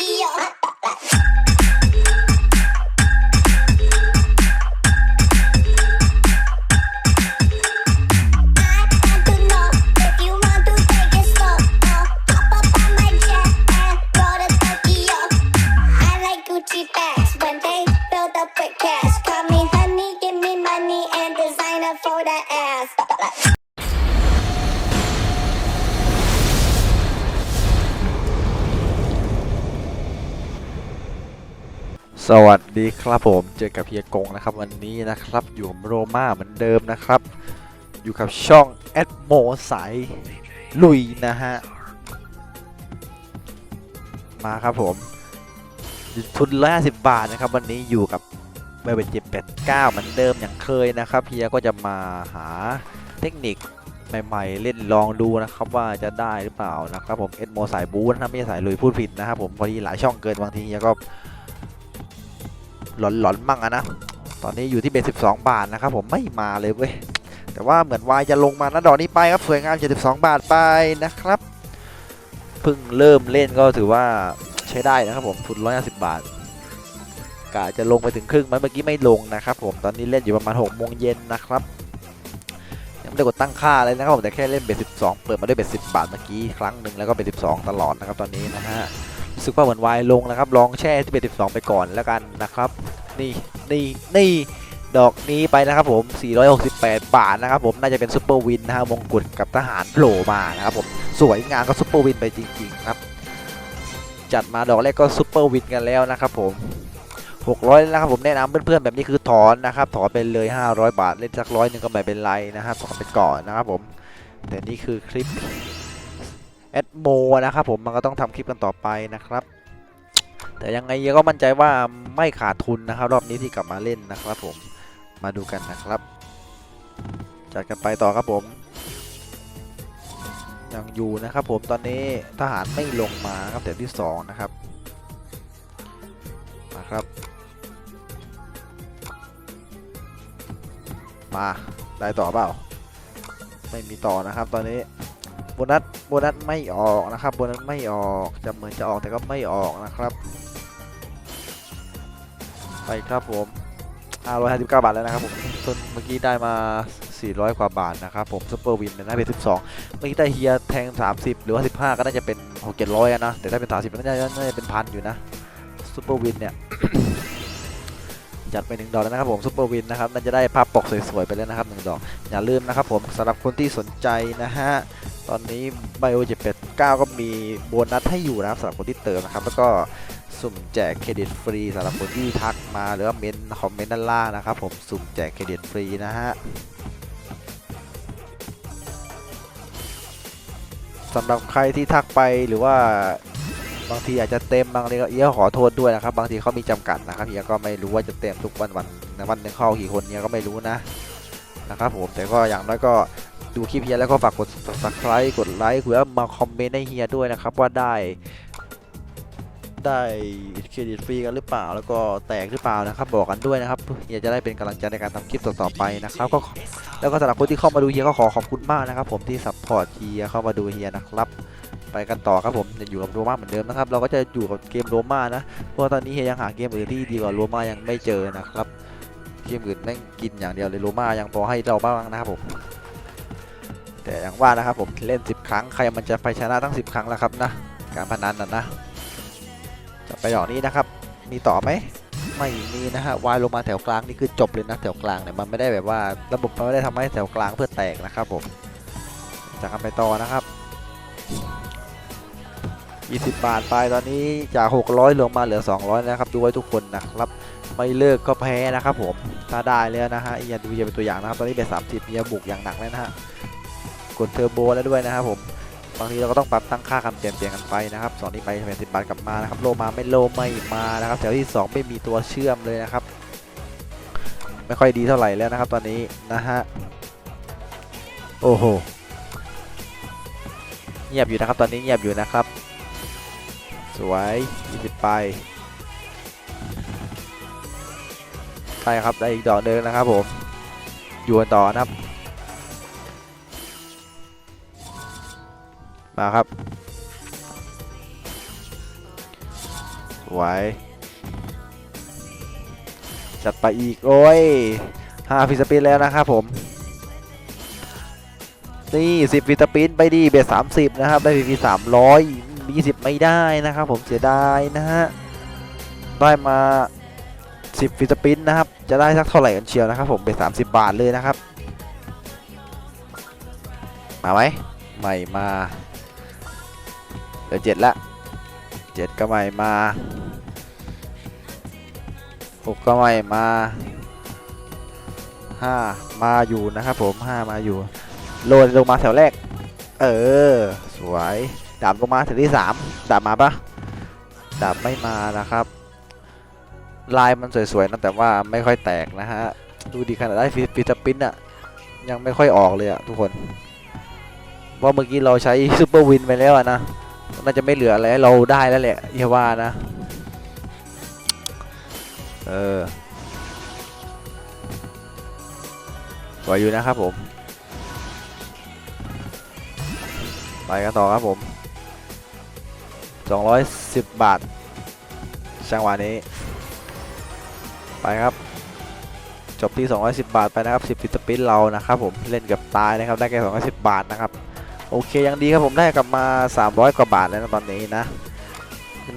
Yeah. สวัสดีครับผมเจอกับเฮียกงนะครับวันนี้นะครับอยู่โรม่าเหมือนเดิมนะครับ อยู่กับช่องแอดโมสายลุยนะฮะ มาครับผม ทุนละ50บบาทนะครับ วันนี้อยู่กับเบเบจิบแปดเก้าเหมือนเดิมอย่างเคยนะครับเฮียก็จะมาหาเทคนิคใหม่ๆ เล่นลองดูนะครับว่าจะได้หรือเปล่านะครับผมเอ็ดโมสายบู๊นะไม่ใช่สายลุยพูดผิดนะครับผมพอดีหลายช่องเกินบางทีเฮียก็ หลอนหลอนๆมั่งอะนะ ตอนนี้อยู่ที่เบส12 บาทนะครับผมไม่มาเลยเว้ย แต่ว่าเหมือนวายจะลงมานะดอกนี้ไปครับสวยงาม 72 บาทไปนะครับ เพิ่งเริ่มเล่นก็ถือว่าใช้ได้นะครับผมทุน150 บาทกะจะลงไปถึงครึ่งไหมเมื่อกี้ไม่ลงนะครับผมตอนนี้เล่นอยู่ประมาณ6โมงเย็นนะครับยังไม่ได้กดตั้งค่าเลยนะครับผมแต่แค่เล่นเบส12 เปิดมาด้วยเบส10 บาทเมื่อกี้ครั้งหนึ่งแล้วก็เบส12 ตลอดนะครับตอนนี้นะฮะ สึกว่าเหมือนวายลงนะครับ ลองแช่ที่เป็น12 ไปก่อนแล้วกันนะครับ นี่นี่นี่ดอกนี้ไปนะครับผม 468 บาทนะครับผม น่าจะเป็นซุปเปอร์วินนะฮะมงกุฎกับทหารโผล่มานะครับผม สวยงามก็ซุปเปอร์วินไปจริงๆครับ จัดมาดอกแรกก็ซุปเปอร์วินกันแล้วนะครับผม 600นะครับผมแนะนำเพื่อนๆแบบนี้คือถอนนะครับ ถอนไปเลย 500 บาท เล่นสักร้อยหนึ่งก็ไม่เป็นไรนะครับถอนไปก่อนนะครับผม แต่นี่คือคลิป แอดโมนะครับผมมันก็ต้องทำคลิปกันต่อไปนะครับ แต่ยังไงเยก็มั่นใจว่าไม่ขาดทุนนะครับ รอบนี้ที่กลับมาเล่นนะครับผมมาดูกันนะครับ จัดกันไปต่อครับผม ยังอยู่นะครับผมตอนนี้ทหารไม่ลงมาครับแถวที่สองนะครับมาครับมาได้ต่อเปล่า ไม่มีต่อนะครับตอนนี้ โบนัสโบนัสไม่ออกนะครับโบนัสไม่ออกจะเหมือนจะออกแต่ก็ไม่ออกนะครับ ไปครับผม559 บาทแล้วนะครับผมต้นเมื่อกี้ได้มา 400 กว่าบาทนะครับผมซุปเปอร์วินนะเป็น12 เมื่อกี้ได้เฮียแทง 30 หรือว่า 15 ก็น่าจะเป็น6 700อะนะ แต่ถ้าเป็น 30น่าจะน่าจะเป็นพันอยู่นะซุปเปอร์วินเนี่ย จัดไปหนึ่งดอกแล้วนะครับผมซุปเปอร์วินนะครับน่าจะได้ภาพปกสวยๆไปแล้วนะครับหนึ่งดอก อย่าลืมนะครับผมสำหรับคนที่สนใจนะฮะตอนนี้ Bio 789ก็มีโบนัสให้อยู่นะครับสำหรับคนที่เติมนะครับแล้วก็สุ่มแจกเครดิตฟรีสำหรับคนที่ทักมาหรือว่าเมนคอมเมนต์ด้านล่างนะครับผมสุ่มแจกเครดิตฟรีนะฮะสำหรับใครที่ทักไปหรือว่า บางทีอาจจะเต็มบางทีก็เอียขอโทษด้วยนะครับ บางทีเขามีจำกัดนะครับเอียก็ไม่รู้ว่าจะเต็มทุกวันวันวันหนึงเข้ากี่คนเอียก็ไม่รู้นะนะครับผมแต่ก็อย่างน้อยก็ดูคลิปเฮียแล้วก็ฝากกด subscribe กดไลค์หรือว่ามาคอมเมนต์ให้เฮียด้วยนะครับว่าได้ได้เครดิตฟรีกันหรือเปล่า แล้วก็แตกหรือเปล่านะครับ บอกกันด้วยนะครับเฮียจะได้เป็นกำลังใจในการทำคลิปต่อๆไปนะครับก็แล้วก็สำหรับคนที่เข้ามาดูเฮียก็ขอขอบคุณมากนะครับ ผมที่ซัพพอร์ตเฮียเข้ามาดูเฮียนะครับ ไปกันต่อครับผมจะอยู่กับโรม่าเหมือนเดิมนะครับ เราก็จะอยู่กับเกมโรม่านะ เพราะตอนนี้เฮียยังหาเกมอื่นที่ดีกว่าโรม่ายังไม่เจอนะครับเกมอื่นแม่งกินอย่างเดียวเลยโรม่ายังพอให้เราบ้างนะครับผมแต่อย่างว่านะครับผมเล่น 10 ครั้งใครมันจะไปชนะทั้ง 10 ครั้งแล้วครับนะการพนันน่ะนะจะไปดอกนี้นะครับมีต่อไหมไม่มีนะฮะวายลงมาแถวกลางนี่คือจบเลยนะแถวกลางเนี่ยมันไม่ได้แบบว่าระบบมันไม่ได้ทำให้แถวกลางเพื่อแตกนะครับผมจากกันไปต่อนะครับ 20 บาทไปตอนนี้จาก 600ลงมาเหลือ 200 นะครับ ดูไว้ทุกคนนะครับ ไม่เลิกก็แพ้นะครับผม ถ้าได้แล้วนะฮะอย่าดูอย่าเป็นตัวอย่างนะครับ ตอนนี้เป็น 30เนี่ยบุกอย่างหนักเลยนะฮะ กดเทอร์โบแล้วด้วยนะครับผม บางทีเราก็ต้องปรับตั้งค่าคำเปลี่ยนเปลี่ยนกันไปนะครับสองนี้ไปเป็นสิบบาทกลับมานะครับ โลมาไม่โลไม่มานะครับ แถวที่สองไม่มีตัวเชื่อมเลยนะครับ ไม่ค่อยดีเท่าไหร่แล้วนะครับ ตอนนี้นะฮะ โอ้โห เงียบอยู่นะครับ ตอนนี้เงียบอยู่นะครับ สวย20ไปใช่ครับได้อีกดอกหนึ่งนะครับผมอยู่กันต่อนะครับ มาครับสวยจัดไปอีก โอ้ยห้าฟิสปินแล้วนะครับผม นี่สิบฟิสปินไปดีเบสสามสิบนะครับ ได้ฟีสามร้อย ยี่สิบไม่ได้นะครับผมเสียดายนะฮะ ได้มาสิบฟิสปินนะครับ จะได้สักเท่าไหร่กันเชียวนะครับผมเบสสามสิบบาทเลยนะครับ มาไหมไม่มาเหลือเจ็ดละเจ็ดก็ไม่มาหกก็ไม่มาห้ามาอยู่นะครับผมห้ามาอยู่โลนลงมาแถวแรก เออ สวย ดาบลงมาแถวที่สามดาบมาปะดาบไม่มานะครับ ลายมันสวยๆนะแต่ว่าไม่ค่อยแตกนะฮะ ดูดีขนาดได้ฟิฟิสปินอะยังไม่ค่อยออกเลยอะทุกคนว่าะเมื่อกี้เราใช้ซูเปอร์วินไปแล้วอะนะน่าจะไม่เหลืออะไรเราได้แล้วแหละเฮียว่านะ เออสวยอยู่นะครับผม ไปกันต่อครับผม 210 บาทจังหวะนี้ ไปครับ จบที่ 210 บาทไปนะครับ 10ฟิตปินเรานะครับผมเล่นเกับตายนะครับได้แค่210 บาทนะครับ โอเคยังดีครับผมได้กลับมา 300 กว่าบาทแล้วนะตอนนี้นะ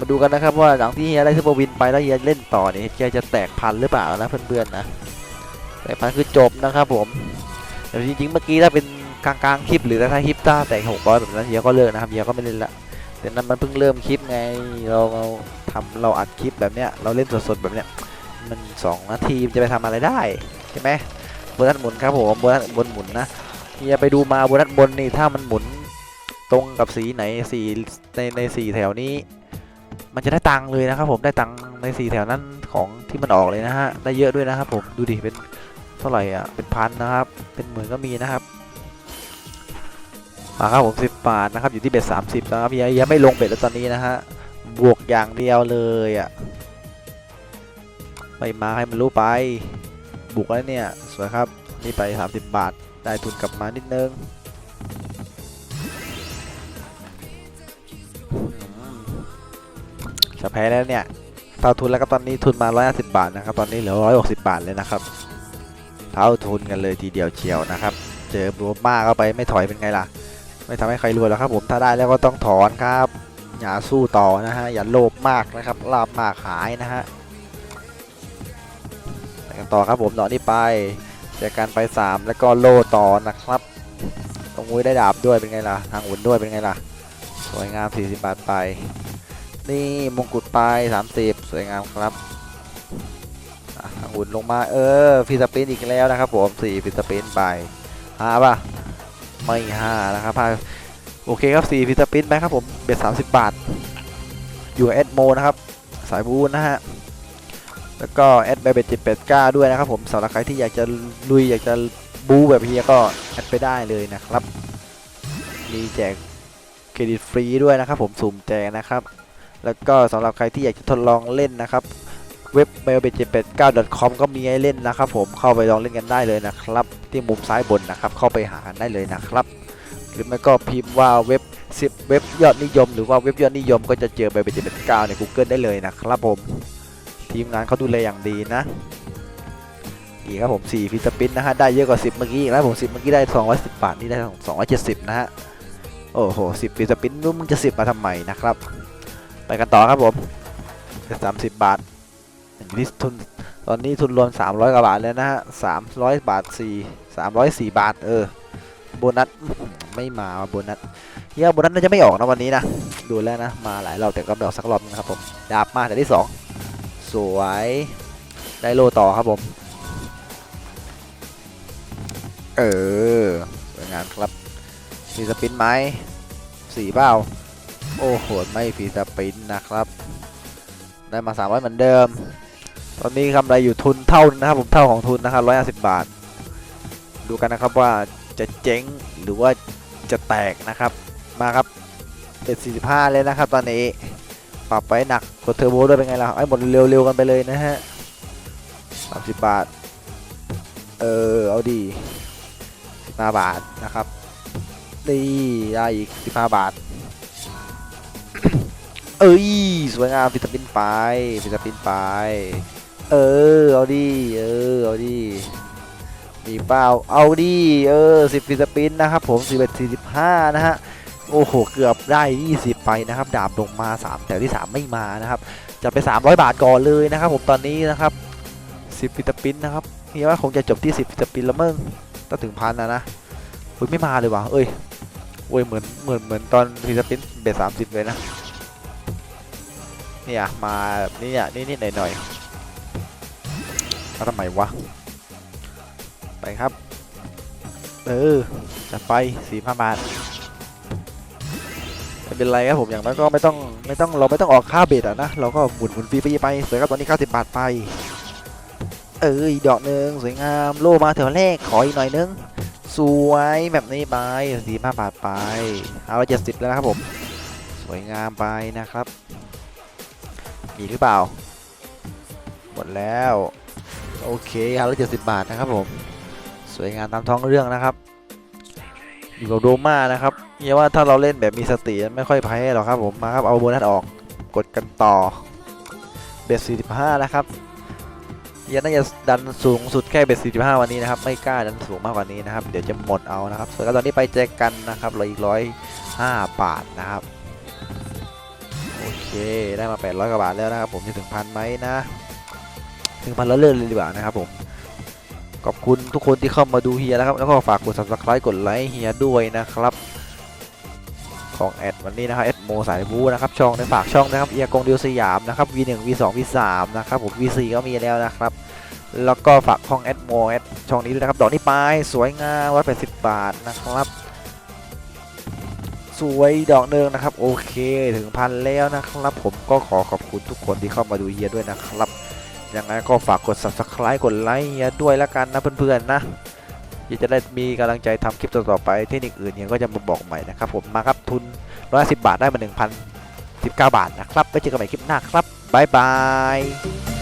มาดูกันนะครับว่าหลังที่เฮียได้ซูเปอร์วินไปแล้วเฮียเล่นต่อนี่เฮียจะแตกพันหรือเปล่านะเพื่อนๆนะแตกพันคือจบนะครับผมแต่จริงๆเมื่อกี้ถ้าเป็นกลางๆคลิปหรือถ้าคลิปต้าแตก600แบบนั้นเฮียก็เลิกนะครับเฮียก็ไม่เล่นละ แต่นั้นมันเพิ่งเริ่มคลิปไง เราเราทำเราอัดคลิปแบบเนี้ย เราเล่นสดๆแบบเนี้ย มันสองนาทีจะไปทำอะไรได้ใช่ไหมโบนัสหมุนครับผมโบนัสบนหมุนนะเฮียไปดูมาโบนัสบนนี่ถ้ามันหมุนตรงกับสีไหนสีในในสีแถวนี้ มันจะได้ตังค์เลยนะครับผมได้ตังค์ในสีแถวนั้นของที่มันออกเลยนะฮะได้เยอะด้วยนะครับผมดูดิเป็นเท่าไหร่อะเป็นพันนะครับ เป็นหมื่นก็มีนะครับ มาครับผมสิบบาทนะครับอยู่ที่เบ็ดสามสิบนะครับยังยังไม่ลงเบ็ดแล้วตอนนี้นะฮะบวกอย่างเดียวเลยอะไม่มาให้มันรู้ไป บุกแล้วเนี่ยสวยครับนี่ไป 30 บาทได้ทุนกลับมานิดนึงจะแพ้แล้วเนี่ยเท่าทุนแล้วก็ตอนนี้ทุนมา 150 บาทนะครับ ตอนนี้เหลือ 160 บาทเลยนะครับ เท่าทุนกันเลยทีเดียวเชียวนะครับ เจอโบรมาเข้าไปไม่ถอยเป็นไงล่ะ ไม่ทำให้ใครรวยแล้วครับผมถ้าได้แล้วก็ต้องถอนครับ อย่าสู้ต่อนะฮะอย่าโลภมากนะครับลาบมากหายนะฮะไปกันต่อครับผมต่อนี้ไปเจอกันไป 3 แล้วก็โลต่อนะครับตรงมุ้ยได้ดาบด้วยเป็นไงล่ะทางอุ่นด้วยเป็นไงล่ะสวยงาม 40 บาทไป นี่มงกุฎไป 30 สวยงามครับทางอุ่นลงมาเออฟีสปินอีกแล้วนะครับผม4ฟีสปินไปหาป่ะ ไม่ห้านะครับพาโอเคครับ4ฟีสปินไปครับผมเบ็ด30บาท อยู่แอดโมนะครับ สายบูนนะฮะ แล้วก็แอดไปเบ็ด7 8 9ด้วยนะครับผมสำหรับใครที่อยากจะลุยอยากจะบูแบบเฮียก็แอดไปได้เลยนะครับ มีแจกเครดิตฟรีด้วยนะครับผมสุ่มแจกนะครับ แล้วก็สำหรับใครที่อยากจะทดลองเล่นนะครับ เว็บ m a i l b e t 7 8 9 com ก็มีให้เล่นนะครับผมเข้าไปลองเล่นกันได้เลยนะครับ ที่มุมซ้ายบนนะครับ เข้าไปหากันได้เลยนะครับ หรือไม่ก็พิมพ์ว่าเว็บ 10 เว็บยอดนิยม หรือว่าเว็บยอดนิยมก็จะเจอ m a i l b e t 7 8 9 ใน Google ได้เลยนะครับผม ทีมงานเขาดูแลอย่างดีนะอีกครับผม4ฟิสปินนะฮะได้เยอะกว่า 10 เมื่อกี้แล้วผม 10 เมื่อกี้ได้ 210 บาทนี่ได้270 นะฮะโอ้โห10ฟิสปินนู้นมึงจะ 10 มาทำไมนะครับ ไปกันต่อครับผมสามสิบบาท อยู่ที่ทุนตอนนี้ทุนรวม 300กว่าบาทแล้วนะฮะ300บาท4 304บาท เออ โบนัสไม่มาโบนัสเฮียโบนัสน่าจะไม่ออกนะวันนี้นะ ดูแล้วนะ มาหลายรอบแต่ก็ไม่ออกสักรอบนะครับผมดาบมาแต่ที่2สวยได้โลต่อครับผม เออสวยงามครับมีสปินไหมสี่เปล่าโอ้โห ไม่ฟีสปินนะครับ ได้มา300เหมือนเดิม ตอนนี้กำไรอยู่ทุนเท่านะครับผมเท่าของทุนนะครับ150บาท ดูกันนะครับว่าจะเจ๊งหรือว่าจะแตกนะครับมาครับเป็น45เลยนะครับ ตอนนี้ปรับไปหนักกดเทอร์โบด้วยเป็นไงล่ะไอ้หมดเร็วๆกันไปเลยนะฮะ30บาท เออเอาดี15บาทนะครับนี่ได้อีก15บาท เอ้ยสวยงามฟิสปินไปฟิสปินไป เออ เอาดิ เออ เอาดิ มีเปล่า เอาดิ เออสิบฟิสปินนะครับผมสิบเอ็ดสี่สิบห้านะฮะ โอ้โห เกือบได้ 20 ไปนะครับ ดาบลงมา 3 แต่ที่ 3 ไม่มานะครับ จะไป 300 บาทก่อนเลยนะครับผมตอนนี้นะครับ 10ฟิสปินนะครับเฮียว่าคงจะจบที่ 10ฟิสปินแล้วมึงต้องถึงพันนะนะอุ้ยไม่มาเลยว่ะ เอ้ยโอ้ยเหมือนเหมือนเหมือนตอนฟิสปินเบสสามสิบเลยนะเนี่ยมาแบบนี้เนี่ยนิดๆหน่อยๆ มาทำไมวะ ไปครับ เออจัดไปสี่พันบาทไม่เป็นไรครับผมอย่างน้อยก็ไม่ต้องไม่ต้องเราไม่ต้องออกค่าเบ็ดอะนะเราก็หมุนหมุนฟรีไปไปสวยครับตอนนี้90บาทไป เอออีกดอกหนึ่งสวยงามโลมาแถวแรกขออีกหน่อยนึงสวยแบบนี้ไปสี่พันบาทไปเอาละเจ็ดสิบแล้วนะครับผมสวยงามไปนะครับ มีหรือเปล่า หมดแล้ว โอเคครับร้อยเจ็ดสิบบาทนะครับผม สวยงามตามท้องเรื่องนะครับ อยู่กับโดมานะครับเฮียว่าถ้าเราเล่นแบบมีสติไม่ค่อยแพ้หรอกครับผม มาครับเอาโบนัสออก กดกันต่อ เบส45นะครับเฮียน่าจะดันสูงสุดแค่เบส45วันนี้นะครับ ไม่กล้าดันสูงมากกว่านี้นะครับ เดี๋ยวจะหมดเอานะครับ ส่วนตอนนี้ไปแจกกันนะครับเหลยอีกร้อยห้าบาทนะครับ โอเค ได้มา800กว่าบาทแล้วนะครับ ผมจะถึงพันไหมนะ ถึงพันแล้วเลื่อนเลยดีกว่านะครับผมขอบคุณทุกคนที่เข้ามาดูเฮียนะครับแล้วก็ฝากกด subscribe กดไลค์เฮียด้วยนะครับ ของแอดวันนี้นะครับแอดโมสายบูนะครับช่องในฝากช่องนะครับเอียกงเดียวสยามนะครับ V1 V2 V3 นะครับผม V4 ก็มีแล้วนะครับแล้วก็ฝากช่องแอดโมแอดช่องนี้ด้วยนะครับ ดอกนี้ไปสวยงามวัดเป็นสิบบาทนะครับ สวยดอกเดิงนะครับ โอเคถึงพันแล้วนะครับ ผมก็ขอขอบคุณทุกคนที่เข้ามาดูเฮียด้วยนะครับ ยังไงก็ฝากกด subscribe กดไลค์ด้วยละกันนะเพื่อนๆนะยจะได้มีกำลังใจทำคลิปต่อๆไปเทคนิคอื่นเฮียก็จะมาบอกใหม่นะครับผมมาครับทุน110บาทได้มา 1,019 บาทนะครับไว้เจอกันใหม่คลิปหน้าครับบ๊ายบาย